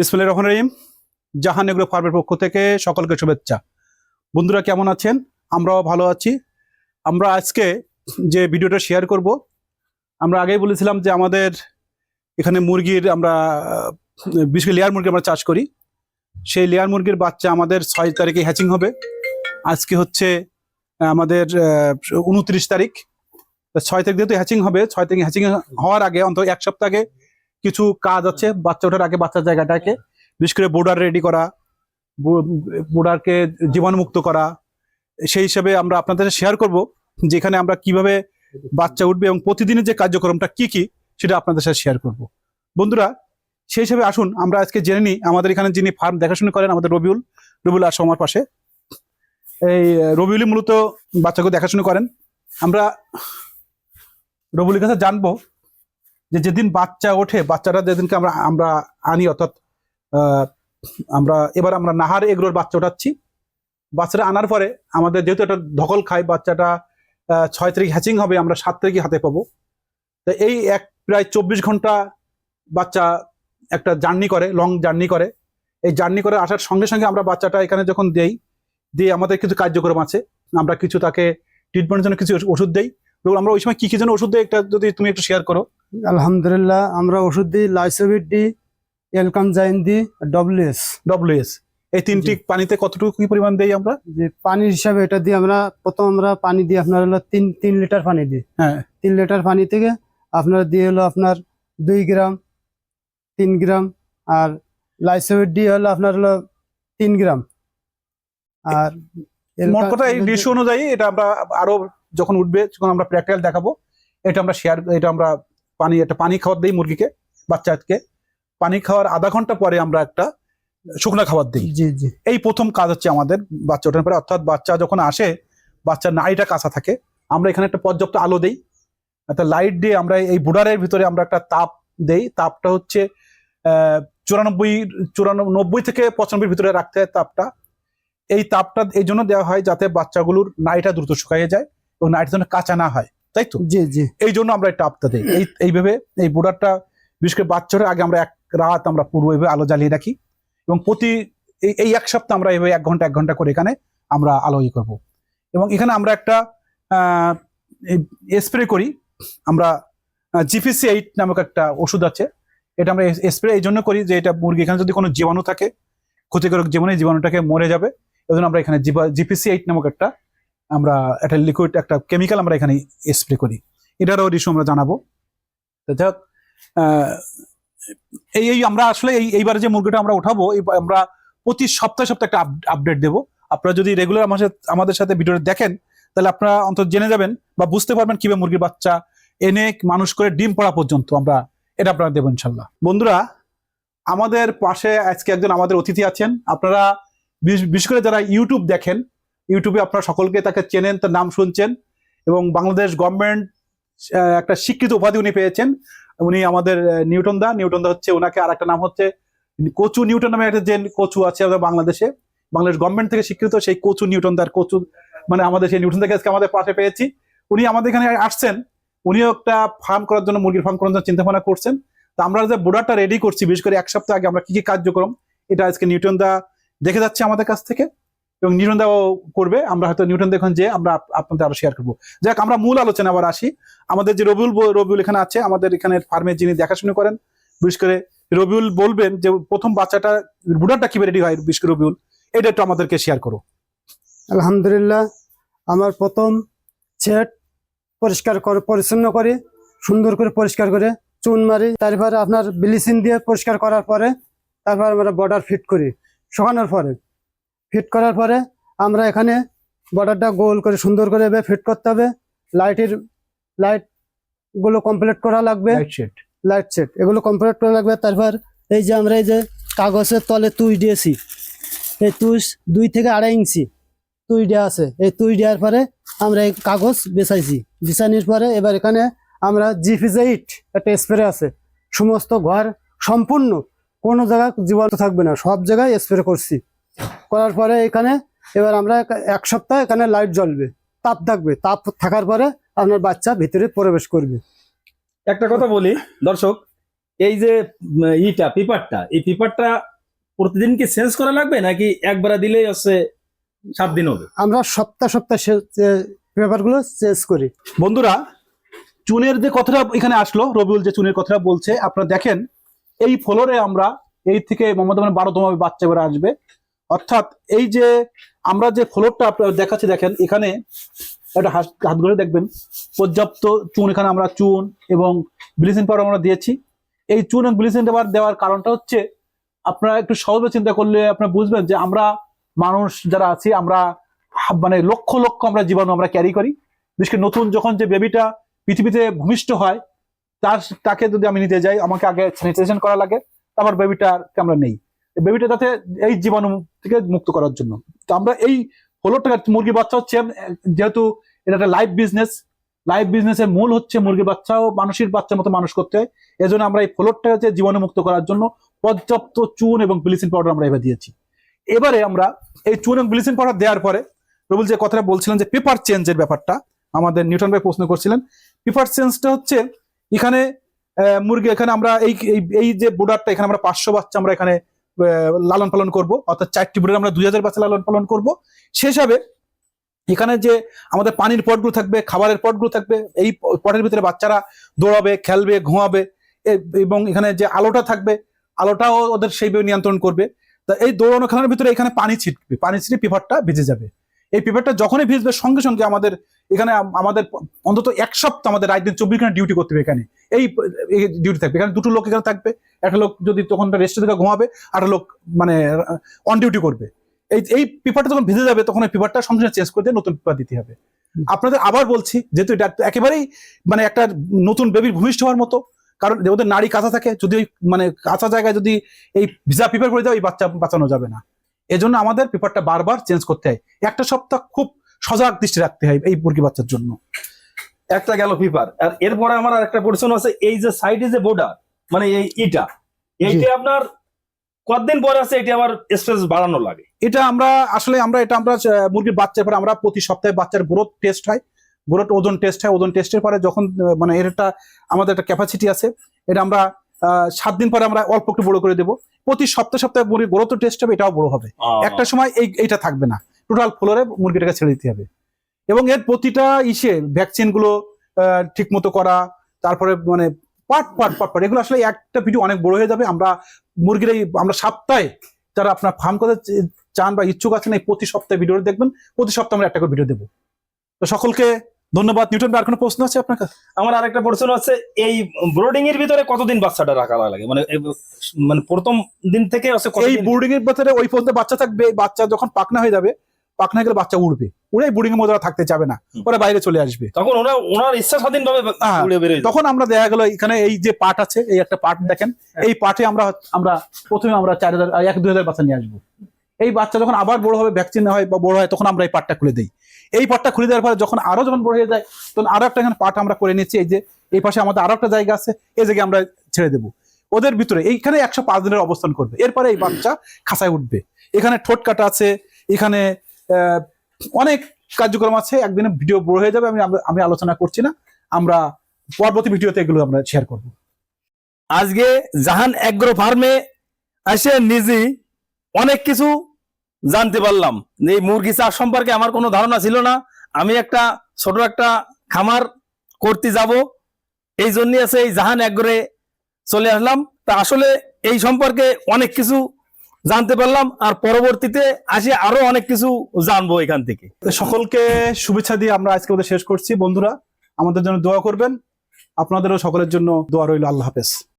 বিসমুল্লাহ রহমান রহিম। জাহান এগ্রো ফার্মের পক্ষ থেকে সকলকে শুভেচ্ছা। বন্ধুরা কেমন আছেন? আমরাও ভালো আছি। আমরা আজকে যে ভিডিওটা শেয়ার করব, আমরা আগেই বলেছিলাম যে আমাদের এখানে মুরগির আমরা, বিশেষ লেয়ার মুরগি আমরা চাষ করি। সেই লেয়ার মুরগির বাচ্চা আমাদের ছয় তারিখে হ্যাচিং হবে। আজকে হচ্ছে, আমাদের উনত্রিশ তারিখ। ছয় তারিখ যেহেতু হ্যাচিং হবে, ছয় তারিখ হ্যাচিং হওয়ার আগে, অন্তত এক সপ্তাহ কিছু কাজ আছে বাচ্চা ওঠার আগে বাচ্চার জায়গাটাকে বিশেষ করে বোর্ডার রেডি করা বোর্ডারকে জীবাণুমুক্ত করা সেই হিসাবে আমরা আপনাদের সাথে শেয়ার করব যেখানে আমরা কীভাবে বাচ্চা উঠবে এবং প্রতিদিনের যে কার্যক্রমটা কি কি সেটা আপনাদের সাথে শেয়ার করব। বন্ধুরা সেই হিসাবে আসুন আমরা আজকে জেনে নিই আমাদের এখানে যিনি ফার্ম দেখাশোনা করেন আমাদের রবিউল রবিউল আসো আমার পাশে। এই রবিউলই মূলত বাচ্চাকে দেখাশোনা করেন। আমরা রবিউলের কাছে জানব যে যেদিন বাচ্চা ওঠে বাচ্চাটা যেদিনকে আমরা আমরা আনি, অর্থাৎ আমরা, এবার আমরা নাহার এগরোর বাচ্চা ওঠাচ্ছি। বাচ্চাটা আনার পরে আমাদের যেহেতু একটা ধকল খায়, বাচ্চাটা ছয় তারিখ হ্যাচিং হবে, আমরা সাত তারিখে হাতে পাবো। তো এই এক, প্রায় চব্বিশ ঘণ্টা বাচ্চা একটা জার্নি করে, লং জার্নি করে। এই জার্নি করে আসার সঙ্গে সঙ্গে আমরা বাচ্চাটা এখানে যখন দেই, দিয়ে আমাদের কিছু কার্যক্রম আছে। আমরা কিছু তাকে ট্রিটমেন্টের জন্য কিছু ওষুধ দেই। আমরা ওই সময় কি কি যেন ওষুধ দেই, একটা যদি তুমি একটু শেয়ার করো। আলহামদুলিল্লাহ আমরা ওষুধ দিই লাইসোভিট দিই এলকানজাইন দিই ডব্লিউএস ডব্লিউএস এই তিনটি পানিতে কতটুকু কি পরিমাণ দেই আমরা? যে পানি হিসাবে এটা দিয়ে আমরা প্রথম আমরা পানি দিই আপনার হলো তিন তিন লিটার পানি দিই। হ্যাঁ। তিন লিটার পানি থেকে আপনার দিয়ে হলো আপনার দুই গ্রাম তিন গ্রাম আর লাইসোভিট দিয়ে হলো আপনার হলো তিন গ্রাম। আর মোট কথা এই ডিশ অনুযায়ী এটা আমরা আরও যখন উঠবে যখন আমরা প্র্যাকটিক্যাল দেখাবো এটা আমরা শেয়ার এটা আমরা পানি একটা পানি খাবার দিই মুরগিকে বাচ্চাকে। পানি খাওয়ার আধা ঘণ্টা পরে আমরা একটা শুকনা খাবার দিই। জি জি। এই প্রথম কাজ হচ্ছে আমাদের বাচ্চা ওঠার পরে অর্থাৎ বাচ্চা যখন আসে বাচ্চার নাড়িটা কাঁচা থাকে আমরা এখানে একটা পর্যাপ্ত আলো দেই। একটা লাইট দিয়ে আমরা এই বুডারের ভিতরে আমরা একটা তাপ দেই। তাপটা হচ্ছে চুরানব্বই চুরানব্বই নব্বই থেকে পঁচানব্বই ভিতরে রাখতে হয় তাপটা। এই তাপটা এই জন্য দেওয়া হয় যাতে বাচ্চাগুলোর নাড়িটা দ্রুত শুকাইয়ে যায় এবং নাড়িটা যেন কাঁচা না হয়। তাই তো? জি জি। এই জন্য আমরা এই তাপটা দিই। এই এইভাবে এই বোর্ডারটা বিশেষ করে বাচ্চারা আগে আমরা এক রাত আমরা পূর্ব এইভাবে আলো জ্বালিয়ে রাখি এবং প্রতি এই- এই এক সপ্তাহ আমরা এইভাবে এক ঘণ্টা এক ঘণ্টা করে এখানে আমরা আলো ই করব। এবং এখানে আমরা একটা স্প্রে করি। আমরা জিপিসি এইট নামক একটা ওষুধ আছে। এটা আমরা স্প্রে এই জন্য করি যে এটা মুরগি এখানে যদি কোনো জীবাণু থাকে ক্ষতিকারক জীবনে জীবাণুটাকে মরে যাবে। এই জন্য আমরা এখানে জিপিসি এইট নামক একটা আমরা একটা লিকুইড একটা কেমিক্যাল আমরা এখানে স্প্রে করি। এটারও ইস্যু আমরা জানাব। হোক, এই এই আমরা আসলে এই এইবারে যে মুরগিটা আমরা উঠাবো এই আমরা প্রতি সপ্তাহে সপ্তাহে একটা আপডেট দেবো। আপনারা যদি রেগুলার আমাদের সাথে- আমাদের সাথে ভিডিওটা দেখেন তাহলে আপনারা অন্তত জেনে যাবেন বা বুঝতে পারবেন কীভাবে মুরগির বাচ্চা এনে মানুষ করে ডিম পড়া পর্যন্ত আমরা এটা আপনারা দেবো ইনশাল্লাহ। বন্ধুরা আমাদের পাশে আজকে একজন আমাদের অতিথি আছেন। আপনারা বিশেষ করে যারা ইউটিউব দেখেন ইউটিউবে আপনারা সকলকে তাকে চেনেন, তার নাম শুনছেন এবং বাংলাদেশ গভর্নমেন্ট একটা স্বীকৃত উপাধি উনি পেয়েছেন। উনি আমাদের নিউটন দা। নিউটন দা হচ্ছে ওনাকে আর একটা নাম হচ্ছে কচু নিউটন নামে একটা যে কচু আছে আমাদের বাংলাদেশে। বাংলাদেশ গভর্নমেন্ট থেকে স্বীকৃত সেই কচু নিউটন দার কচু মানে আমাদের সেই নিউটন দাকে আজকে আমাদের পাশে পেয়েছি। উনি আমাদের এখানে আসছেন, উনিও একটা ফার্ম করার জন্য, মুরগির ফার্ম করার জন্য চিন্তা ভাবনা করছেন। তো আমরা যে বোর্ডারটা রেডি করছি, বিশেষ করে এক সপ্তাহ আগে আমরা কি কি কার্যক্রম, এটা আজকে নিউটন দা দেখে যাচ্ছে আমাদের কাছ থেকে। এবং নিউটন দাও করবে, আমরা হয়তো নিউটন দেখুন যে আমরা আপ- আপনাদের আরও শেয়ার করব। যাক, আমরা মূল আলোচনা আবার আসি। আমাদের যে রবিউল রবিউল এখানে আছে, আমাদের এখানে ফার্মে যিনি দেখাশোনা করেন, বিশেষ করে রবিউল বলবেন যে প্রথম বাচ্চাটা বুডারটা কীভাবে রেডি হয়, বিশেষ করে রবিউল? এটা একটু আমাদেরকে শেয়ার করো। আলহামদুলিল্লাহ, আমার প্রথম সেট পরিষ্কার করে, পরিচ্ছন্ন করে, সুন্দর করে পরিষ্কার করে চুন মারি, তারপরে আপনার ব্লিচিং দিয়ে পরিষ্কার করার পরে, তারপর আমরা বর্ডার ফিট করি, শুকানোর পরে। ফিট করার পরে আমরা এখানে বর্ডারটা গোল করে সুন্দর করে এভাবে ফিট করতে হবে। লাইটের লাইটগুলো কমপ্লিট করা লাগবে। লাইট সেট এগুলো কমপ্লিট করা লাগবে। তারপর এই যে আমরা এই যে কাগজের তলে তুই দিয়েছি এই তুই দুই থেকে আড়াই ইঞ্চি তুই দেওয়া আছে। এই তুই দেওয়ার পরে আমরা এই কাগজ বেছাইছি। বিছানির পরে এবার এখানে আমরা জিফিজাইট একটা স্প্রে আছে। সমস্ত ঘর সম্পূর্ণ কোনো জায়গায় জীবাণু থাকবে না। সব জায়গায় স্প্রে করছি। করার পরে এখানে এবার আমরা এক- সপ্তাহ এখানে লাইট জ্বলবে তাপ থাকবে। তাপ থাকার পরে আপনার বাচ্চা ভিতরে প্রবেশ করবে। একটা কথা বলি দর্শক এই যে ইটা পেপারটা এই পেপারটা প্রতিদিন কি চেঞ্জ করা লাগবে নাকি একবার দিলেই হচ্ছে সাত দিন হবে? আমরা সপ্তাহ সপ্তাহ পেপারগুলো চেঞ্জ করি। বন্ধুরা চুনের যে কথাটা এখানে আসলো রবিউল যে চুনের কথাটা বলছে আপনারা দেখেন এই ফ্লোরে আমরা এই থেকে মোহাম্মদ বারোতম বাচ্চা করে আসবে। অর্থাৎ এই যে আমরা যে ফ্লোরটা আপনারা দেখাচ্ছি, দেখেন, এখানে একটা হাত হাত ধরে দেখবেন, পর্যাপ্ত চুন, এখানে আমরা চুন এবং ব্লিচিং পাউডার আমরা দিয়েছি। এই চুন এবং ব্লিচিং পাউডার দেওয়ার কারণটা হচ্ছে, আপনারা একটু সহজে চিন্তা করলে আপনারা বুঝবেন যে আমরা মানুষ যারা আছি, আমরা মানে লক্ষ লক্ষ আমরা জীবাণু আমরা ক্যারি করি। বিশেষ করে নতুন যখন যে বেবিটা পৃথিবীতে ভূমিষ্ঠ হয়, তার, তাকে যদি আমি নিতে যাই, আমাকে আগে স্যানিটাইজেশন করা লাগে আমার বেবিটাকে আমরা নেই। বেবিটা যাতে এই জীবাণু থেকে মুক্ত করার জন্য। তো আমরা এই ফলোরটা মুরগি বাচ্চা হচ্ছে, যেহেতু এটা একটা লাইভ বিজনেস লাইভ বিজনেসের মূল হচ্ছে মুরগির ও মানুষের বাচ্চার মতো মানুষ করতে হয়। এজন্য আমরা এই ফলোরটা হচ্ছে জীবাণু মুক্ত করার জন্য পর্যাপ্ত চুন এবং ব্লিচিং পাউডার আমরা এবার দিয়েছি। এবারে আমরা এই চুন এবং ব্লিচিং পাউডার দেওয়ার পরে রবুল যে কথাটা বলছিলেন যে পেপার চেঞ্জের ব্যাপারটা, আমাদের নিউটন ভাই প্রশ্ন করছিলেন। পেপার চেঞ্জটা হচ্ছে এখানে মুরগি এখানে আমরা এই, এই- যে বোর্ডারটা এখানে আমরা পাঁচশো বাচ্চা আমরা এখানে লালন পালন করব, অর্থাৎ চারটি বোর্ডার আমরা দুই হাজার বাচ্চা লালন পালন করব। সে হিসাবে এখানে যে আমাদের পানির পটগুলো থাকবে, খাবারের পটগুলো থাকবে, এই পটের ভিতরে বাচ্চারা দৌড়াবে, খেলবে, ঘুমাবে এবং এখানে যে আলোটা থাকবে, আলোটাও ওদের সেইভাবে নিয়ন্ত্রণ করবে। তা এই দৌড়ানো খেলার ভিতরে এখানে পানি ছিটবে, পানি ছিটে পেপারটা ভিজে যাবে। এই পেপারটা যখনই ভিজবে, সঙ্গে সঙ্গে আমাদের এখানে আমাদের অন্তত এক সপ্তাহ আমাদের রাত দিন চব্বিশ ঘণ্টা ডিউটি করতে হবে এখানে। এই ডিউটি থাকবে। এখানে দুটো লোক এখানে থাকবে। একটা লোক যদি তখন রেস্টে থেকে ঘুমাবে আর একটা লোক মানে অন ডিউটি করবে। এই এই পেপারটা যখন ভিজে যাবে, তখন এই পেপারটা সঙ্গে চেঞ্জ করে দিয়ে নতুন পেপার দিতে হবে। আপনাদের আবার বলছি, যেহেতু এটা একেবারেই মানে একটা নতুন বেবির ভূমিষ্ঠ হওয়ার মতো, কারণ ওদের নারী কাঁচা থাকে, যদি ওই মানে কাঁচা জায়গায় যদি এই ভিজা পেপার করে দেয় ওই বাচ্চা বাঁচানো যাবে না। এজন্য আমাদের পেপারটা বারবার চেঞ্জ করতে হয়। একটা সপ্তাহ খুব সজাগ দৃষ্টি রাখতে হয় এই মুরগি বাচ্চার জন্য। একটা গেল পেপার আর এরপরে আমার আর একটা প্রশ্ন আছে, এই যে সাইডে যে বর্ডার মানে এই ইটা। এইটা আপনার কতদিন পরে আছে? এটা আবার স্পেস বাড়ানো লাগে। এটা আমরা আসলে আমরা এটা আমরা মুরগির বাচ্চার পরে আমরা প্রতি সপ্তাহে বাচ্চার গ্রোথ টেস্ট হয়। গ্রোথ ওজন টেস্ট হয়। ওজন টেস্টের পরে যখন মানে এর একটা আমাদের একটা ক্যাপাসিটি আছে এটা আমরা সাত দিন পরে আমরা অল্প একটু বড় করে দেবো। প্রতি সপ্তাহে সপ্তাহে মুরগির গ্রোথ টেস্ট হবে এটাও বড় হবে। একটা সময় এই এটা থাকবে না। টোটাল ফ্লোরে মুরগিটাকে ছেড়ে দিতে হবে। এবং এর প্রতিটা ইসে ভ্যাকসিনগুলো ঠিক মতো করা তারপরে মানে পার্ট পার্ট পার্ট পার্ট এগুলো আসলে একটা ভিডিও অনেক বড় হয়ে যাবে। আমরা মুরগির এই আমরা সপ্তাহে যারা আপনার ফার্ম করতে চান বা ইচ্ছুক আছেন এই প্রতি সপ্তাহে ভিডিও দেখবেন। প্রতি সপ্তাহে আমরা একটা করে ভিডিও দেবো। তো সকলকে ধন্যবাদ। নিউটন আর কোনো প্রশ্ন আছে আপনার কাছে? আমার আরেকটা প্রশ্ন আছে এই ব্রোডিং এর ভিতরে কতদিন বাচ্চাটা রাখা লাগে? মানে মানে প্রথম দিন থেকে আছে এই বোর্ডিং এর ভেতরে ওই পর্যন্ত বাচ্চা থাকবে। বাচ্চা যখন পাকনা হয়ে যাবে পাকনা গেলে বাচ্চা উড়বে। ওরাই বোর্ডিং এর মধ্যে থাকতে যাবে না। ওরা বাইরে চলে আসবে। তখন ওরা ওনার ইচ্ছা স্বাধীন ভাবে হ্যাঁ। তখন আমরা দেখা গেল এখানে এই যে পার্ট আছে এই একটা পার্ট দেখেন এই পার্টে আমরা আমরা প্রথমে আমরা চার হাজার এক দুই হাজার বাচ্চা নিয়ে আসব। এই বাচ্চা যখন আবার বড় হবে ভ্যাকসিন হয় বা বড় হয় তখন আমরা এই পার্টটা খুলে দিই। এই পার্টটা খুলে দেওয়ার পরে যখন আরও যখন বড় হয়ে যায় তখন আরও একটা এখানে পার্ট আমরা করে নিচ্ছি। এই যে এই পাশে আমাদের আরও একটা জায়গা আছে এই জায়গায় আমরা ছেড়ে দেবো। ওদের ভিতরে এইখানে একশো পাঁচ দিনের অবস্থান করবে। এরপরে এই বাচ্চা খাঁচায় উঠবে। এখানে ঠোঁট কাটা আছে এখানে অনেক কার্যক্রম আছে, একদিনে ভিডিও বড় হয়ে যাবে, আমি আমি আলোচনা করছি না। আমরা পরবর্তী ভিডিওতে এগুলো আমরা শেয়ার করব। আজকে জাহান অ্যাগ্রো ফার্মে এসে নিজে অনেক কিছু জানতে পারলাম। যে এই মুরগি চাষ সম্পর্কে আমার কোনো ধারণা ছিল না। আমি একটা ছোট একটা খামার করতে যাব। এই জন্য আছে এই জাহান অ্যাগ্রোরে চলে আসলাম। তা আসলে এই সম্পর্কে অনেক কিছু জানতে পারলাম, আর পরবর্তীতে আসে আরও অনেক কিছু জানব এখান থেকে। সকলকে শুভেচ্ছা দিয়ে আমরা আজকে শেষ করছি। বন্ধুরা, আমাদের জন্য দোয়া করবেন। আপনাদেরও সকলের জন্য দোয়া রইল। আল্লাহ হাফেজ।